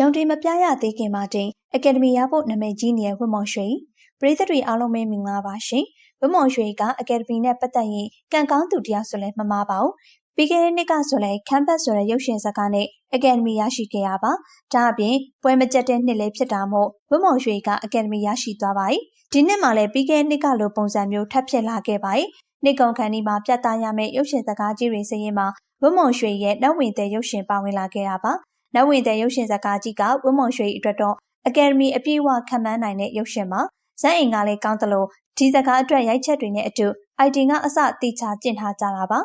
ရှုံးတင်မပြရသေးခင်မှာတင်အကယ်ဒမီရဖို့နာမည်ကြီးနေတဲ့ဝတ်မော်ရွှေပရိသတ်တွေအားလုံးပဲမင်္ဂလာပါရှင်ဝတ်မော်ရွှေကအကယ်ဒမီနဲ့ပတ်သက်ရင်ကံကောင်းသူတရားဆိုလဲမမှားပါဘူးပြီးခဲ့တဲ့နှစ်ကဆိုလဲခမ်းဘတ်ဆိုတဲ့ရုပ်ရှင်ဇာတ်ကားနဲ့အကယ်ဒမီရရှိခဲ့ရပါဒါအပြင်ပွဲမကျက်တဲ့နှစ်လည်းဖြစ်တာမို့ဝတ်မော်ရွှေကအကယ်ဒမီရရှိသွားပါ යි ဒီနှစ်မှာလည်းပြီးခဲ့တဲ့နှစ်ကလိုပုံစံမျိုးထပ်ဖြစ်လာခဲ့ပါ යි နှစ်ကုန်ခန်းဒီမှာပြသရမယ့်ရုပ်ရှင်ဇာတ်ကားကြီးတွေစရင်မှာဝတ်မော်ရွှေရဲ့နောက်ဝင်တဲ့ရုပ်ရှင်ပါဝင်လာခဲ့တာပါ နောက်ဝင်တဲ့ရုပ်ရှင်ဇာတ်ကားကြီးကဝမွန်ရွှေအတွက်တော့အကယ်ဒမီအပြည့်အဝခံမှန်းနိုင်တဲ့ရုပ်ရှင်မှာဇက်အိမ်ကလည်းကောင်းသလိုဒီဇာတ်ကားအတွက်ရိုက်ချက်တွေနဲ့အတူ IT ကအစတိချကျင့်ထားကြတာပါ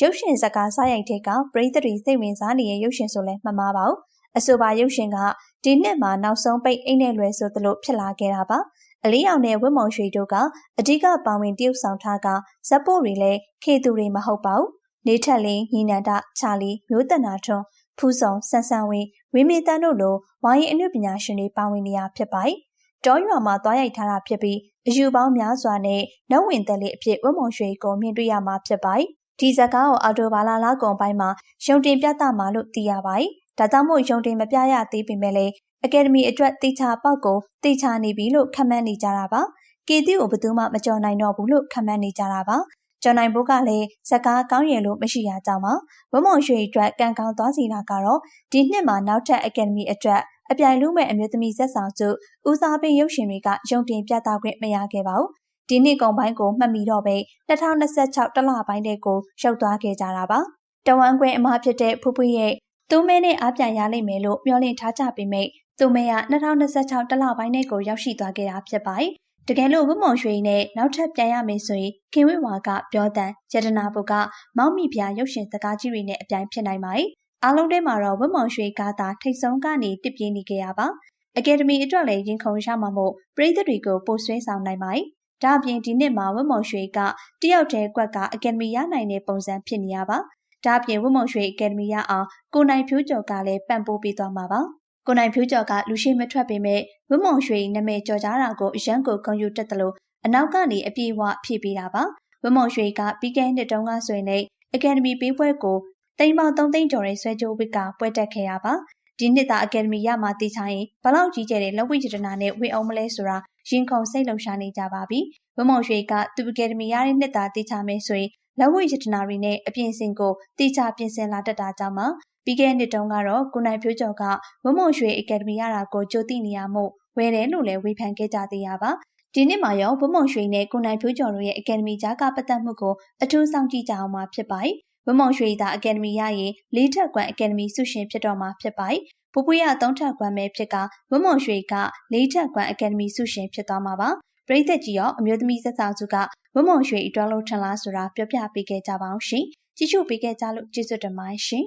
ရုပ်ရှင်ဇာတ်ကားစားရိုက်တဲ့ကပရိသတ်တွေစိတ်ဝင်စားနေတဲ့ရုပ်ရှင်ဆိုလဲမှမှားပါဘူးအဆိုပါရုပ်ရှင်ကဒီနှစ်မှာနောက်ဆုံးပိတ်အိတ်နဲ့လွယ်ဆိုသလိုဖြစ်လာခဲ့တာပါအလေးအောင်နဲ့ဝတ်မောင်ရွှေတို့ကအဓိကပါဝင်တရုပ်ဆောင်ထားကဇက်ပို့တွေလည်းခေသူတွေမဟုတ်ပါဘူးနေထက်လင်းညီနန္ဒချာလီမျိုးတနာထွန်း ဖူးဆောင်ဆန်ဆန်ဝင်းဝင်းမေတန်းတို့လိုဝိုင်းရင်အနုပညာရှင်တွေပါဝင်နေရဖြစ်ပါတယ်။တောရွာမှာသွားရိုက်ထားတာဖြစ်ပြီးအယူပေါင်းများစွာနဲ့နောက်ဝင်သက်လေးအဖြစ်ဝတ်မုံရွှေကိုမြင်တွေ့ရမှာဖြစ်ပါတယ်။ဒီဇာတ်ကားကိုအော်တိုဘာလာလာကုံပိုင်းမှာရုံတင်ပြသမှာလို့သိရပါတယ်။ဒါကြောင့်မို့ရုံတင်မပြရသေးပေမဲ့လည်းအကယ်ဒမီအတွက်တေချာပေါက်ကိုတေချာနေပြီလို့ခန့်မှန်းနေကြတာပါ။ကေတီကိုဘယ်သူမှမကြော်နိုင်တော့ဘူးလို့ခန့်မှန်းနေကြတာပါ ကျော်နိုင်ဘိုးကလည်းဇကားကောင်းရည်လို့မရှိရကြောင်းပါဝမုံရွှေအတွက်ကံကောင်းသွားစီတာကတော့ဒီနှစ်မှာနောက်ထပ်အကယ်ဒမီအတွက်အပြိုင်လူမဲ့အမျိုးသမီးဇက်ဆောင်စုဦးစားပေးရုပ်ရှင်တွေကရုံတင်ပြသခွင့်မရခဲ့ပါဘူးဒီနှစ်ကုန်ပိုင်းကိုမှတ်မိတော့ပဲ2026တလပိုင်းတည်းကိုရောက်သွားခဲ့ကြတာပါတဝမ်းခွဲအမဖြစ်တဲ့ဖူးဖူးရဲ့သူမဲနဲ့အားပြန်ရလိမ့်မယ်လို့မျှော်လင့်ထားကြပေမဲ့သူမဲက2026တလပိုင်းတည်းကိုရောက်ရှိသွားခဲ့တာဖြစ်ပါတယ် တကယ်လို့ဝတ်မောင်ရွှေနဲ့နောက်ထပ်ပြန်ရမယ်ဆိုရင်ခင်ဝိဝါကပြောတဲ့ယတနာဘုကမောင်မိဖျားရုပ်ရှင်စကားကြီးတွေနဲ့အပြိုင်ဖြစ်နိုင်ပါတယ်။အားလုံးထဲမှာတော့ဝတ်မောင်ရွှေကသာထိတ်ဆုံးကနေတစ်ပြေးနေကြရပါ။အကယ်ဒမီအတွက်လည်းရင်ခုန်ရမှာမို့ပရိသတ်တွေကိုပို့ဆွဲဆောင်နိုင်ပါတယ်။ဒါအပြင်ဒီနှစ်မှာဝတ်မောင်ရွှေကတယောက်တည်းကွက်ကအကယ်ဒမီရနိုင်တဲ့ပုံစံဖြစ်နေရပါ။ဒါအပြင်ဝတ်မောင်ရွှေအကယ်ဒမီရအောင်ကိုနိုင်ဖြိုးကျော်ကလည်းပံ့ပိုးပေးသွားမှာပါ။ ကိုနိုင်ဖြူးကျော်ကလူရှိမထွက်ပေမဲ့ဝင်းမုံရွှေနာမည်ကျော်ကြားတာကိုအရန်ကိုဂုဏ်ယူတတ်တယ်လို့အနောက်ကနေအပြေအဝဖြည့်ပေးတာပါဝင်းမုံရွှေကပြီးခဲ့တဲ့နှစ်တုန်းကဆိုရင်လည်းအကယ်ဒမီပေးပွဲကိုတိမ်ပေါင်း3သိန်းကျော်ရဲ့ဆွဲကြိုးဝစ်ကပွဲတက်ခဲ့ရပါဒီနှစ်သာအကယ်ဒမီရမှာတည်ချရင်ဘလောက်ကြီးကျယ်တဲ့လက်ဝိရတနာနဲ့ဝင်အောင်မလဲဆိုတာရင်ခုန်စိတ်လှုပ်ရှားနေကြပါပြီဝင်းမုံရွှေကသူအကယ်ဒမီရတဲ့နှစ်သာတည်ချမယ်ဆိုရင်လက်ဝိရတနာတွေနဲ့အပြင်စင်ကိုတည်ချပြင်ဆင်လာတတ်တာကြောင့်မှ ပြီးခဲ့တဲ့နှစ်တုန်းကတော့ကိုနိုင်ဖြိုးကျော်ကဝမုံရွှေအကယ်ဒမီရတာကိုကြိုသိနေရမို့ဝယ်တယ်လို့လည်းဝေဖန်ခဲ့ကြသေးရပါဒီနှစ်မှာရောဝမုံရွှေနဲ့ကိုနိုင်ဖြိုးကျော်တို့ရဲ့အကယ်ဒမီကြားကပတ်သက်မှုကိုအထူးစောင့်ကြည့်ကြအောင်မှာဖြစ်ပါတယ်ဝမုံရွှေသာအကယ်ဒမီရရင်လေးထက်ကွမ်အကယ်ဒမီဆုရှင်ဖြစ်တော့မှာဖြစ်ပါတယ်ပူပူရသုံးထက်ကွမ်ပဲဖြစ်ကဝမုံရွှေကလေးထက်ကွမ်အကယ်ဒမီဆုရှင်ဖြစ်သွားမှာပါပရိသတ်ကြီးရောအမျိုးသမီးဆက်ဆောင်စုကဝမုံရွှေအတွက်လို့ထင်လားဆိုတာပြောပြပေးခဲ့ကြပါအောင်ရှင်ကြည့်ရှုပေးခဲ့ကြလို့ကျေးဇူးတင်ပါတယ်ရှင်